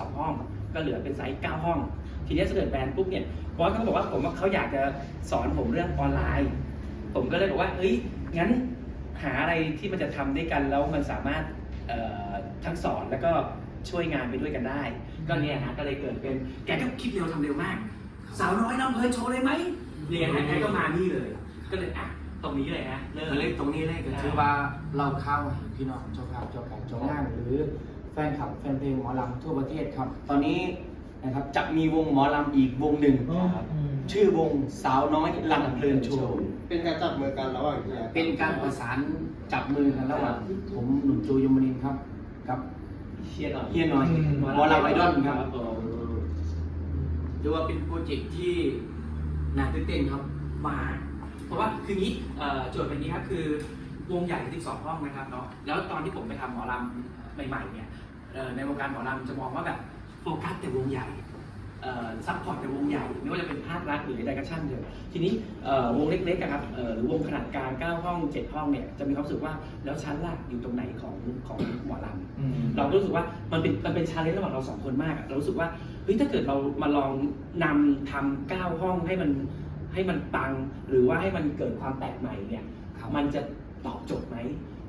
12 ห้อง ก็เหลือเป็นไซส์ 9 ห้อง ทีนี้เสด็จแบนปุ๊บเนี่ยบอสเขาก็บอกว่าผมว่าเขาอยากจะสอนผมเรื่องออนไลน์ ผมก็เลยบอกว่าเฮ้ยงั้นหาอะไรที่มันจะทำด้วยกันแล้วมันสามารถเอ่อทั้งสอนแล้วก็ช่วยงานไปด้วยกันได้ ก็เนี่ยฮะก็เลยเกิดเป็นแกก็คิดเร็วทำเร็วมาก สาวน้อยน้ำเพลินโชว์เลยไหมเนี่ยฮะแกก็มานี่เลย ก็เลยอะตรงนี้เลยฮะเริ่มก็เลยตรงนี้เลยก็คือว่าเราเข้าให้พี่น้องเจ้าภาพเจ้าของเจ้างานหรือ แฟนคลับแฟนเพลงหมอลำทั่วประเทศครับ ตอนนี้นะครับจะมีวงหมอลำอีกวงหนึ่งครับชื่อวงสาวน้อยลำเพลินโชว์เป็นการจับมือกันระหว่างเฮียเป็นการประสานจับมือกันระหว่างผมหนุ่มโจยมนินทร์ครับ กับเชียร์หน่อยเฮียน้อยหมอลำไอดอลครับผมถือว่าเป็นโปรเจกต์ที่น่าตื่นเต้นครับมาเพราะว่าคืองี้เอ่อโจทย์เป็นนี้ครับคือวงใหญ่12ห้องนะครับเนาะแล้วตอนที่ผมไปทำหมอลำ ใหม่ๆเนี่ยเอ่อในวงการหมอลำจะมองว่าแบบโฟกัสแต่วงใหญ่ซัพพอร์ตแต่วงใหญ่ไม่ว่าจะเป็นภาครัฐหรือใดก็ช่างเถอะทีนี้เอ่อวงเล็กๆอะครับเอ่อหรือวงขนาดกลาง9ห้อง 7 ห้องเนี่ยจะมีความรู้สึกว่าแล้วชั้นล่ะอยู่ตรงไหนของของหมอลำเรารู้สึกว่ามันเป็นมันเป็นชาเลนจ์ระหว่างเราสองคนมากอะเรารู้สึกว่าเฮ้ยถ้าเกิดเรามาลองนำทำเก้าห้องให้มันให้มันปัง หรือว่าให้มันเกิดความแปลกใหม่เนี่ยครับมันจะตอบโจทย์ไหม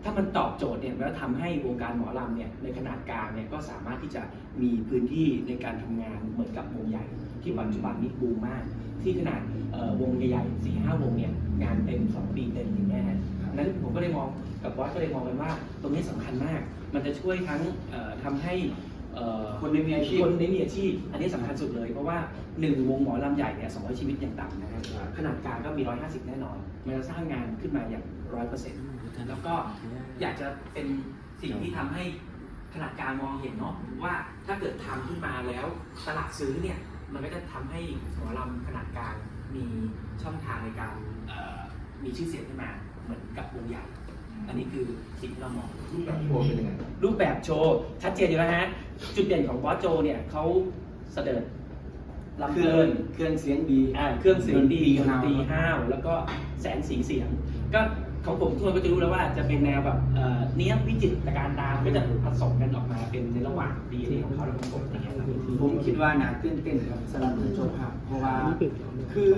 ถ้ามันตอบโจทย์เนี่ยแล้วทำให้วงการหมอลำเนี่ยในขนาดกลางเนี่ยก็สามารถที่จะมีพื้นที่ในการทำงานเหมือนกับวงใหญ่ ที่ปัจจุบันนี้บูมมาก ที่ขนาดวงใหญ่ๆสี่ห้าวงเนี่ยงานเต็มสองปีเต็มอย่างแน่นั้นผมก็เลยมองกับบอสก็เลยมองกันว่า ตรงนี้สำคัญมาก มันจะช่วยทั้งเอ่อทำให้คนได้มีอาชีพคนได้มีอาชีพ อันนี้สำคัญสุดเลย เพราะว่าหนึ่งวงหมอลำใหญ่เนี่ยสองชีวิตอย่างต่ำนะครับขนาดกลางก็มีร้อยห้าสิบแน่นอน มันจะสร้างงานขึ้นมาอย่างร้อยเปอร์เซ็นต์ แล้วก็อยากจะเป็นสิ่งที่ทำให้ขนาดกลางมองเห็นเนาะว่าถ้าเกิดทำขึ้นมาแล้วตลาดซื้อเนี่ยมันก็จะทำให้หมอลำขนาดกลางมีช่องทางในการเอ่อมีชื่อเสียงขึ้นมาเหมือนกับวงใหญ่อันนี้คือสิ่งที่เรามองรูปแบบโชว์เป็นยังไงรูปแบบโชว์ชัดเจนอยู่แล้วฮะจุดเด่นของบอสโจเนี่ยเขาเสด็จลำเคเพรื่ลิองนเครื่องเสียงดีอ่าเครื่องเสียงดีดนตรีดนตรีห้าวห้าวแล้วก็แสงสีเสียง ก็ ของผมทุกคนก็จะรู้แล้วว่าจะเป็นแนวแบบเนี้ยวิจิตรการตามก็จะผสมกันออกมาเป็นในระหว่างดีในของเขาและของผมเงี้ยครับผมคิดว่าน่าตื่นเต้นครับสำหรับตัวโจภาพเพราะว่าคือ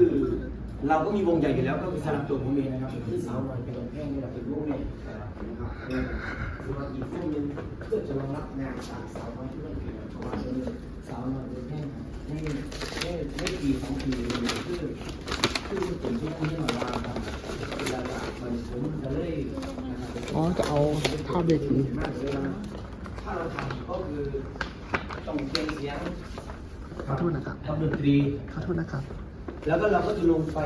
เราก็มีวงใหญ่อยู่แล้วก็คือสำหรับตัวผมเองนะครับคือสาวหน่อยเป็นวงแพงนี่แหละเป็นวงใหญ่นะครับคือว่าอีกวงหนึงเพื่อจะรองรับงานจากสาวน้อยที่เล่นเกี่ยวกับเพราะว่าเป็นสาวน้อยเป็นแพงในในในปีสองปีคือคือผมที่นั่นที่หน่อย อ๋อจะเอาภาพเวทีมากเลยนะถ้าเราทำก็คือต้องเพลงเสียงขอโทษนะครับทำดนตรีขอโทษนะครับ แล้วก็เราก็จะลงไฟ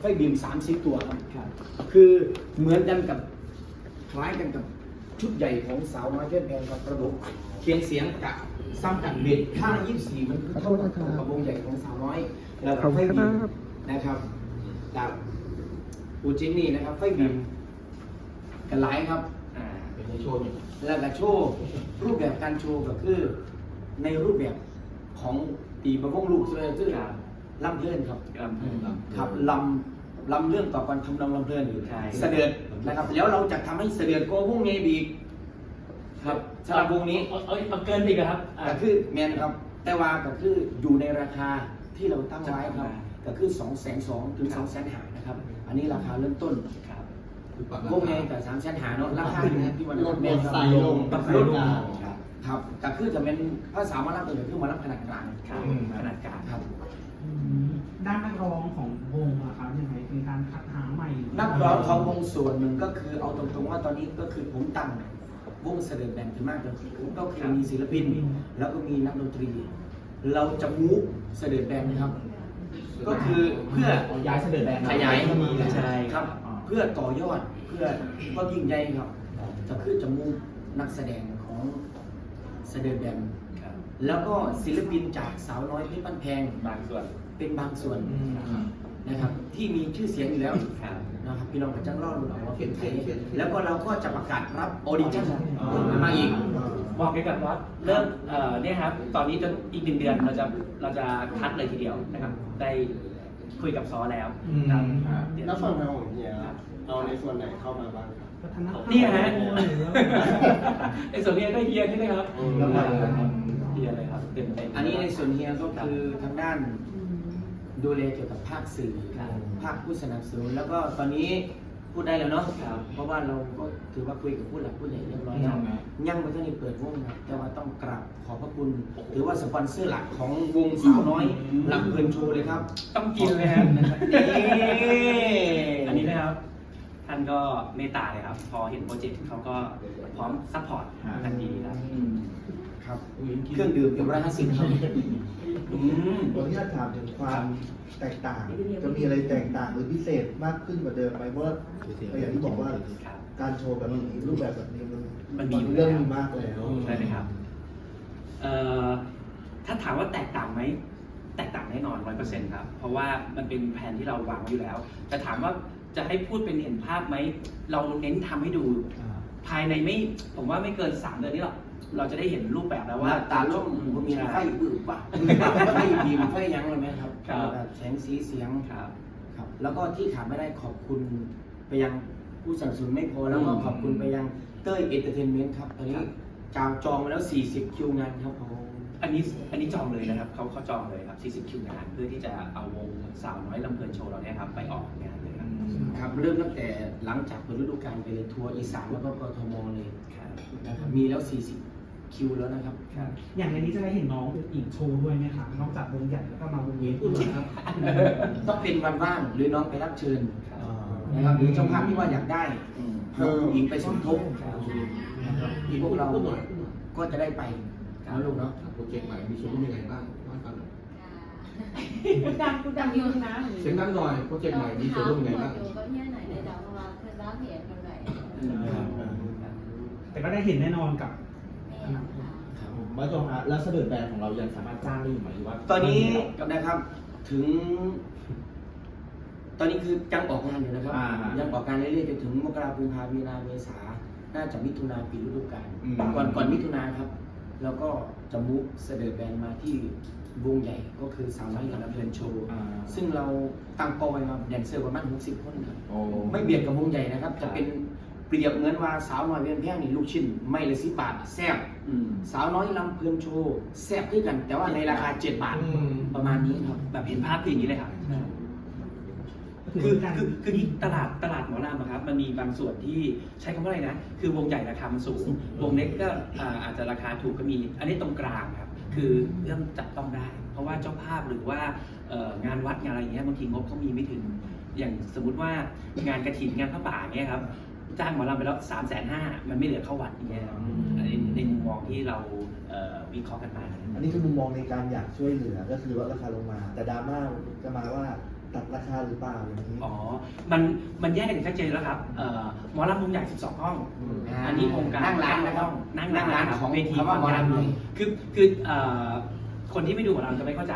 ไฟบีมสามสิบตัวครับ คือเหมือนกันกับคล้ายกันกับชุดใหญ่ของสาวน้อยเพชรแพงกับระบบเคียงเสียงกับซ้ำกันเบ็ดข้างยี่สิบสี่มันคือเท่ากับกับวงใหญ่ของสาวน้อยแล้วก็ไฟบีมนะครับกับปูจินนี่นะครับไฟบีม กันหลายครับอ่าเป็นในโชว์นี่แล้วก็โชว์รูปแบบการโชว์ก็คือในรูปแบบของตีประวงลูกเลยคือลำเพลินครับลำเพลินครับลำลำเรื่องต่อกันทำนองลำเพลินอยู่ใช่ เสด็จนะครับ แล้วเราจะทำให้เสด็จโกวงเงบีกครับสำหรับวงนี้ เอาเอาเอาเกินไปอีกเหรอครับอ่าก็คือแมนครับ แต่ว่าก็คืออยู่ในราคาที่เราตั้งไว้ครับ ก็คือ2องแสนสองถึงสองแสนหานะครับ อันนี้ราคาเริ่มต้น ครับ วงเงกับสามแสนหาเนาะราคาอยู่ที่วันลดแมนครับใส่ลงปรับใส่ลดลลงงครับก็คือจะเป็นภาษามาลับเลยคือมาลับขนาดกลางครับขนาดกลางครับอืมด้านนักร้องของวงอะครับยังไงเป็นการคัดหาใหม่หรืนักร้องของวงส่วนหนึ่งก็คือเอาตรงๆว่าตอนนี้ก็คือผมตั้งวงเสด็จแบ่งขึ้นมากเลยก็คือมีศิลปิน แล้วก็มีนักดนตรี เราจะมูฟเสด็จแบนนะครับ ก็คือเพื่อย้ายเสด็จแบนขยายมีแล้วใช่ครับ เพื่อต่อยอดเพื่อก็ยิ่งใหญ่ครับจะคือจะมูฟนักแสดงของเสด็จแบนครับแล้วก็ศิลปินจากสาวน้อยเพชรบ้านแพงบางส่วนเป็นบางส่วนอืมนะครับ ที่มีชื่อเสียงอยู่แล้วครับนะครับพี่น้องก็จะรอดรู้ว่าเป็นใครแล้วก็เราก็จะประกาศรับออดิชั่นมาอีกบอกไปก่อนว่าเริ่มเอ่อเนี่ยครับ ตอนนี้จนอีกหนึ่งเดือนเราจะเราจะคัดเลยทีเดียวนะครับได้ คุยกับซอแล้วครับเดี๋ยวแล้วฝั่งทางของเฮียเอาในส่วนไหนเข้ามาบ้างครับวัฒนธรรมเนี่ยฮะไอ้ส่วนเนี้ยก็เฮียใช่ไหมครับอืมแล้วก็เดือนเลยครับเต็มเต็มอันนี้ในส่วนเฮียก็คือทางด้านดูแลเกี่ยวกับภาคสื่อครับภาคผู้สนับสนุนแล้วก็ตอนนี้ พูดได้แล้วเนาะครับเพราะว่าเราก็ถือว่าคุยกับผู้หลักผู้ใหญ่เรียบร้อยแล้วยังไหมยังไม่ทันได้เปิดวงนะแต่ว่าต้องกราบขอบพระคุณถือว่าสปอนเซอร์หลักของวงสาวน้อยลำเพลินโชว์เลยครับ ต้องกินเลยครับนี่อันนี้นะครับ ท่านก็เมตตาเลยครับ พอเห็นโปรเจกต์เขาก็พร้อมซัพพอร์ตทันทีครับครับเครื่องดื่มเอ็มร้อยห้าสิบครับ อืม ขออนุญาตถามถึงความแตกต่าง จะมีอะไรแตกต่างหรือพิเศษมากขึ้นกว่าเดิมไหมเพราะว่าอย่างที่บอกว่าครับการโชว์แบบนี้รูปแบบแบบนี้มันมันมีเรื่องมีมากแล้ว ใช่ไหมครับเอ่อถ้าถามว่าแตกต่างไหม แตกต่างแน่นอนร้อยเปอร์เซ็นต์ครับ เพราะว่ามันเป็นแผนที่เราวางไว้อยู่แล้ว แต่ถามว่าจะให้พูดเป็นเห็นภาพไหม เราเน้นทำให้ดู ภายในไม่ ผมว่าไม่เกินสามเดือนนี้หรอก เราจะได้เห็นรูปแบบแล้วว่าว่าตาล่มผมมีไฟบึ้บปะไฟบีมไฟยังเลยไหมครับครับแบบแสงสีเสียงครับครับ แล้วก็ที่ขาดไม่ได้ขอบคุณไปยังผู้สนับสนุนไม่พอแล้วก็อืมขอบคุณไปยังเต้ยเอนเตอร์เทนเมนต์ครับตอนนี้ครับจองจองมาแล้ว 40 คิวงานครับผมอันนี้อันนี้จองเลยนะครับเขาเขาจองเลยครับ40คิวงานเพื่อที่จะเอาวงสาวน้อยลำเพลินโชว์เราเนี่ยครับไปออกงานเลยครับครับเริ่มตั้งแต่หลังจากเปิดฤดูกาลไปเลยทัวร์อีสานแล้วก็กทมเลยครับ นะครับมีแล้ว 40 คิวแล้วนะครับ ครับอย่างในนี้จะได้เห็นน้องอีกโชว์ด้วยไหมคะนอกจากวงใหญ่แล้วก็มาวงเล็กด้วยครับ ต้องเป็นวันว่างหรือน้องไปรับเชิญครับนะครับหรือเจ้าภาพที่ว่าอยากได้อืมเพิ่มหญิงไปสมทบครับนะครับพวกเราก็จะได้ไปนะลูกเนาะโปรเจกต์ใหม่มีส่วนร่วมยังไงบ้างว่าให้ฟังหน่อยพูดดังพูดดังอยู่นะเสียงดังหน่อยโปรเจกต์ใหม่มีส่วนร่วมยังไงบ้าง อยู่ก็เนี่ยไหนได้ดาวเพราะว่าเพื่อนรักเหตุเท่าไหร่อืมครับแต่ก็ได้เห็นแน่นอนกับแม่ค่ะมาชมฮะแล้วเสด็จแบรนด์ของเรายังสามารถจ้างได้อยู่ไหมหรือว่าตอนนี้นะครับถึง ตอนนี้คือยังออกงานอยู่นะครับ อ่าฮะยังออกงานเรื่อยๆจนถึงมกราคมกุมภามีนาเมษาน่าจะมิถุนาปีฤดูกาลอืม ก่อนก่อนมิถุนาครับ แล้วก็จะมุกเสด็จแบรนด์มาที่วงใหญ่ก็คือสาวน้อยกับลำเพลินโชว์ อ่าซึ่งเราตั้งเป้าไว้มาแดนเซอร์ประมาณ60คนครับ โอ้ ไม่เบียดกับวงใหญ่นะครับ จะเป็น เปรียบเหมือนว่าสาวน้อยเวียนแพงนี่ลูกชิ้นไม่ละสิบบาทแซ่บอืม สาวน้อยลำเพลินโชว์แซ่บด้วยกัน แต่ว่าในราคา7บาทประมาณนี้ครับ แบบเห็นภาพคืออย่างนี้เลยครับถือคือการคือคือนี่ตลาดตลาดหมอลำอะครับมันมีบางส่วนที่ใช้คำว่าอะไรนะ คือวงใหญ่ราคามันสูง วงเล็กก็อ่าอาจจะราคาถูกก็มี อันนี้ตรงกลางครับคือเริ่มจับต้องได้ เพราะว่าเจ้าภาพหรือว่าเอ่องานวัดงานอะไรอย่างเงี้ยบางทีงบเขามีไม่ถึง อย่างสมมุติว่างานกระถิ่นงานพระป่าเงี้ยครับ จ้างหมอลำไปแล้วสามแสนห้ามันไม่เหลือเข้าวัดอย่างเงี้ยครับอันนี้ในมุมมองที่เราเอ่อวิเคราะห์กันมานะครับอันนี้คือมุมมองในการอยากช่วยเหลือก็คือลดราคาลงมา แต่ดราม่าจะมาว่าตัดราคาหรือเปล่าอย่างนี้ อ๋อ มันมันแยกกันอย่างชัดเจนแล้วครับเอ่อหมอลำวงใหญ่ 12 ห้อง อืม อันนี้โครงการนั่งร้านนะครับนั่งนั่งร้านของเวทีคำว่าหมอลำเลย คือคือเอ่อคนที่ไม่ดูหมอลำจะไม่เข้าใจ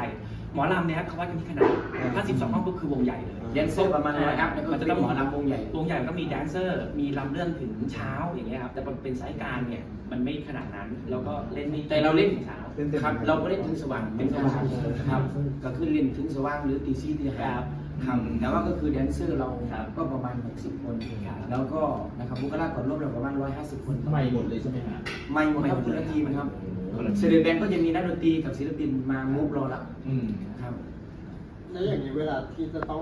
หมอลำเนี่ยครับเขาวัดกันที่ขนาดถ้า 12ห้องก็คือวงใหญ่เลยแดนเซอร์ประมาณร้อยอัพแล้วก็มันจะจะต้ต้อองงหมอลำวงใหญ่ วงใหญ่ก็มีแดนเซอร์ มีลำเรื่องถึงเช้าอย่างเงี้ยครับแต่มันเป็นสายกลารเนี่ยมันไม่ขนาดนั้นแล้วก็เล่นไม่แต่เราเล่น ถึงเช้าเล่นเต็มครับ เราก็เล่นถึงสว่างเป็นสว่างครับก็คือเล่นถึงสว่างหรือตีสี่ตีห้าครับครับแต่ว่าก็คือแดนเซอร์เราครับก็ประมาณ 60 คน ครับ แล้วก็นะครับบุคลากรร่วมเราประมาณ 150 คนใหม่หมดเลยใช่ไหมฮะ ไม่หมดครับคนละทีมครับ คนละทีมเซเลบแบนก็จะมีนักดนตรีกับศิลปินมามุกรอรับอืม ครับ แล้วอย่างนี้เวลาที่จะต้อง